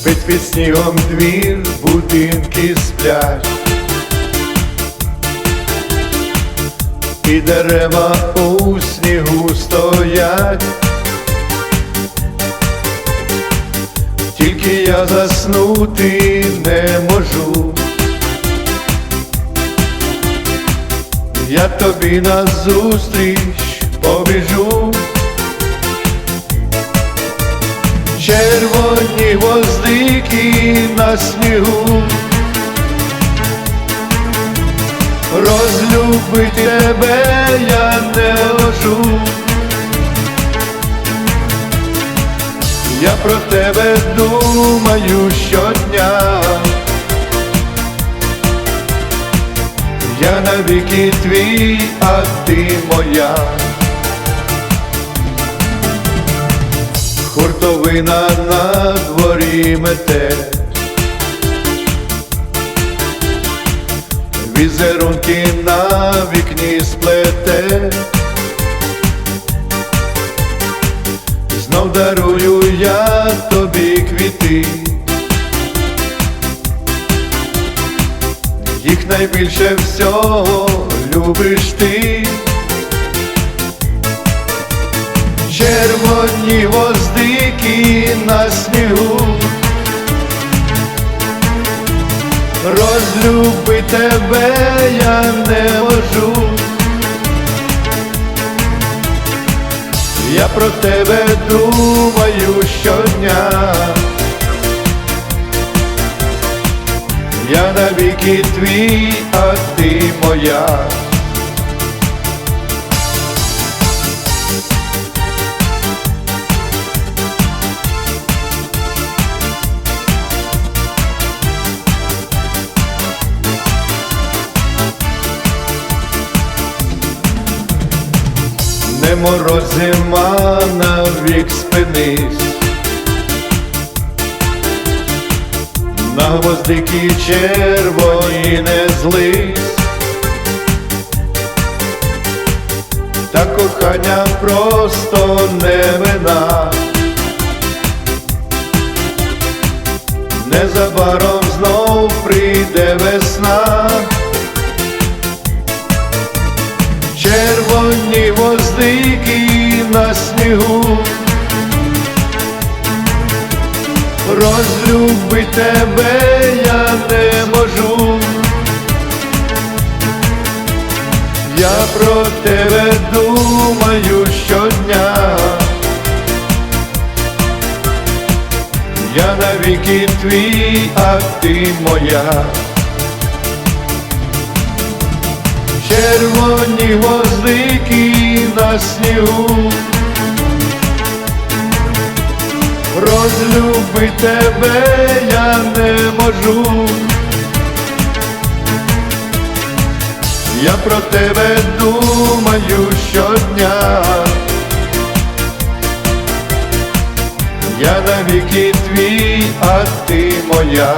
Спить під снігом двір, будинки сплять. І дерева у снігу стоять. Тільки я заснути не можу. Я тобі назустріч побіжу. На снігу. Розлюбити тебе я не можу. Я про тебе думаю щодня. Я навіки твій, а ти моя. Хуртовина на дворі мете. Візерунки на вікні сплете. Знов дарую я тобі квіти. Їх найбільше всього любиш ти. Червоні гвоздики на снігу. Розлюби тебе я не можу. Я про тебе думаю щодня. Я навіки твій, а ти моя. Не мороз зима спинись. На гвоздики червоні не злись, та кохання просто не Червоні гвоздики на снігу. Розлюби тебе я не можу. Я про тебе думаю щодня. Я навіки твій, а ти моя. Червоні гвоздики снігу. Розлюби тебе я не можу. Я про тебе думаю щодня. Я навіки твій, а ти моя.